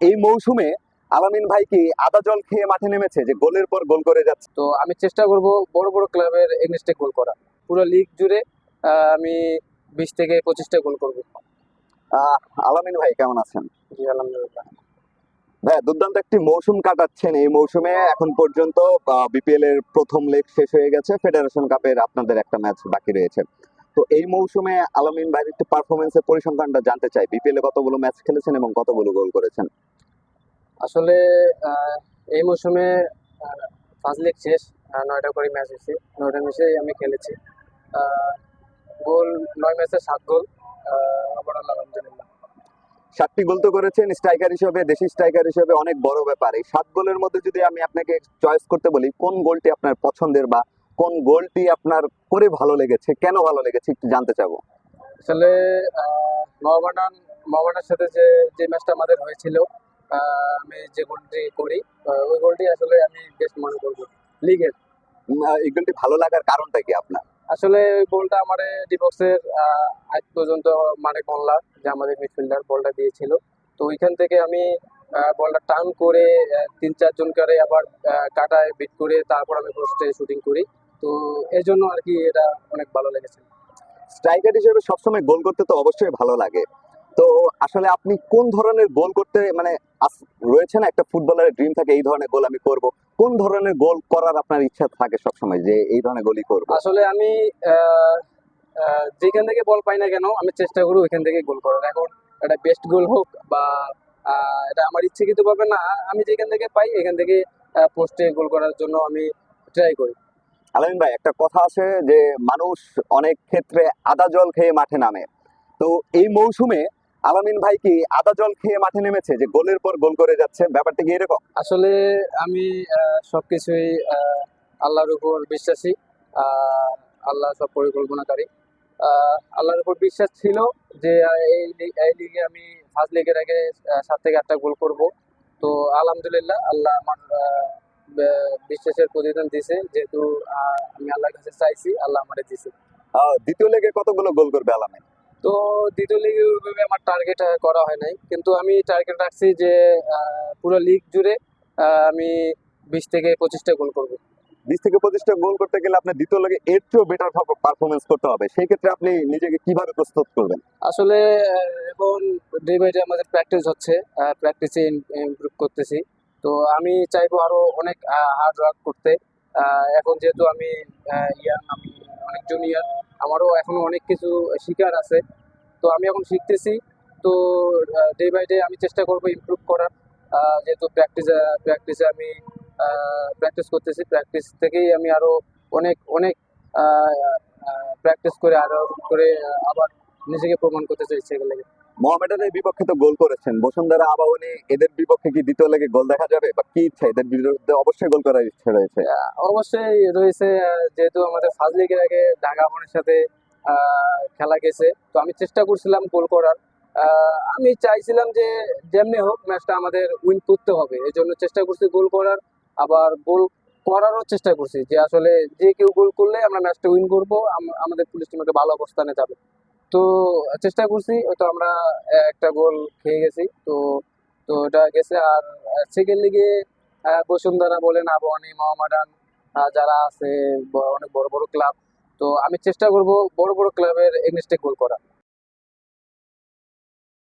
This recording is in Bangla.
এই মৌসুমে আলামিন ভাই কি আদা জল খেয়ে মাঠে নেমেছে যে গোলের পর গোল করে যাচ্ছে? তো আমি চেষ্টা করব বড় বড় ক্লাবের এগনেস্টে গোল করা পুরো লিগ জুড়ে আমি বিশ থেকে পঁচিশটা গোল করব। আলামিন ভাই কেমন আছেন? জি আলহামদুলিল্লাহ। ভাই দুর্দান্ত একটি মৌসুম কাটাচ্ছেন এই মৌসুমে। এখন পর্যন্ত বিপিএল এর প্রথম লেগ শেষ হয়ে গেছে। ফেডারেশন কাপের আপনাদের একটা ম্যাচ বাকি রয়েছে। তো এই মৌসুমে আলামিন ভাইয়ের একটু পারফরমেন্সের পরিসংখ্যানটা জানতে চাই। বিপিএল এ কতগুলো ম্যাচ খেলেছেন এবং কতগুলো গোল করেছেন? আসলে এই মৌসুমে ফার্স্ট লিগ শেষ নয়টা করে ম্যাচ হয়েছে। নয়টা ম্যাচে আমি খেলেছি। গোল নয় ম্যাচে সাত গোল। ওভারঅল আলহামদুলিল্লাহ। সাতটি গোল তো করেছেন স্ট্রাইকার হিসেবে দেশি স্ট্রাইকার হিসেবে অনেক বড় ব্যাপার। এই সাত গোলের মধ্যে যদি আমি আপনাকে চয়েস করতে বলি কোন গোলটি আপনার পছন্দের বা কোন গোলটি আপনার করে ভালো লেগেছে কেন ভালো লেগেছে একটু জানতে চাবো। আসলে মোহামেডান মোহামেডানের সাথে যে যে ম্যাচটা আমাদের হয়েছিল আমি যে গোলটি করি ওই গোলটি আসলে আমি বেস্ট মনে করব। লিগের এই গোলটি ভালো লাগার কারণটা কি আপনার? আসলে ওই বলটা আমার ডিবক্সের আজ পর্যন্ত মানে মোল্লা যে আমাদের মিডফিল্ডার বলটা দিয়েছিল। তো ওইখান থেকে আমি বলটা টার্ন করে তিন চারজন করে আবার কাটায় বিট করে তারপর আমি পোস্টে শুটিং করি। তো এই জন্য আর কি এটা অনেক ভালো লেগেছে। স্ট্রাইকার হিসেবে সবসময় গোল করতে তো অবশ্যই ভালো লাগে। তো আসলে আপনি কোন ধরনের গোল করতে মানে রয়েছে না একটা ফুটবলারের ড্রিম থাকে এই ধরনের গোল আমি করব? কোন ধরনের গোল করার আপনার ইচ্ছা থাকে সবসময় যে এই ধরনের গোলই করব? আসলে আমি যেখান থেকে বল পাই না কেন আমি চেষ্টা করি ওইখান থেকে গোল করার। এখন এটা বেস্ট গোল হোক বা এটা আমার ইচ্ছাকৃত ভাবে না আমি যেখান থেকে পাই এখান থেকে পোস্টে গোল করার জন্য আমি ট্রাই করি। আলামিন ভাই একটা কথা আছে যে মানুষ অনেক ক্ষেত্রে আদা জল খেয়ে মাঠে নামে। তো এই মৌসুমে আলামিন ভাই কি আদা জল খেয়ে মাঠে নেমেছে যে গোলের পর গোল করে যাচ্ছে? ব্যাপারটা কি এরকম? আসলে আমি সবকিছুই আল্লাহর উপর বিশ্বাসী। আল্লাহ সব পরিকল্পনাকারী। আল্লাহর উপর বিশ্বাস ছিল যে এই লিগে আমি ফার্স্ট লিগের আগে সাত থেকে আটটা গোল করব। তো আলহামদুলিল্লাহ আল্লাহ আমার বিশ্বাসের প্রতিদান দিছে। যেহেতু আমি আল্লাহর কাছে চাইছি আল্লাহ আমারে দিছে। দ্বিতীয় লেগে কতগুলো গোল করবে আলামিন? তো দ্বিতীয় লিগে ওইভাবে আমার টার্গেট করা হয় নাই। কিন্তু আমি টার্গেট রাখছি যে পুরো লিগ জুড়ে আমি বিশ থেকে পঁচিশটা গোল করব। বিশ থেকে পঁচিশটা গোল করতে গেলে আপনার দ্বিতীয় লেগে এর চেয়েও বেটার পারফরমেন্স করতে হবে। সেই ক্ষেত্রে আপনি নিজেকে কীভাবে প্রস্তুত করবেন? আসলে এখন ডে বাই ডে আমাদের প্র্যাকটিস হচ্ছে প্র্যাকটিসে ইমপ্রুভ করতেছি। তো আমি চাইব আরও অনেক হার্ড ওয়ার্ক করতে। এখন যেহেতু আমি ইয়াং আমি অনেক জুনিয়র আমারও এখনও অনেক কিছু শিকার আছে। তো আমি এখন শিখতেছি। তো ডে বাই ডে আমি চেষ্টা করব ইমপ্রুভ করার। যেহেতু প্র্যাকটিস প্র্যাকটিসে আমি প্র্যাকটিস করতেছি। প্র্যাকটিস থেকেই আমি আরও অনেক অনেক প্র্যাকটিস করে আরও করে আবার নিজেকে প্রমাণ করতে চাইছি এগুলো বিপক্ষে তো গোল করেছেন। বসুন্ধরা আবাহনী এদের বিপক্ষে কি দ্বিতীয় লেগে গোল দেখা যাবে? বা কি ইচ্ছা? এদের বিরুদ্ধে অবশ্যই গোল করার ইচ্ছা রয়েছে। অবশ্যই রয়েছে যেহেতু আমাদের ফার্স্ট লিগের আগে ঢাকা সাথে খেলা গেছে। তো আমি চেষ্টা করছিলাম গোল করার। আমি চাইছিলাম যে যেমনি হোক ম্যাচটা আমাদের উইন করতে হবে। এই জন্য চেষ্টা করছি গোল করার। আবার গোল করারও চেষ্টা করছি যে আসলে যে কেউ গোল করলে আমরা ম্যাচটা উইন করব। আমাদের পুলিশ টিম একটা ভালো অবস্থানে যাবে। তো চেষ্টা করছি, হয়তো আমরা একটা গোল খেয়ে গেছি। তো তো ওটা গেছে। আর সেকেন্ড লিগে বসুন্ধরা বলেন, আবহানি, মহামাডান যারা আছে অনেক বড় বড় ক্লাব তো আমি চেষ্টা করব বড় বড় ক্লাবের এগনেস্টে গোল করা।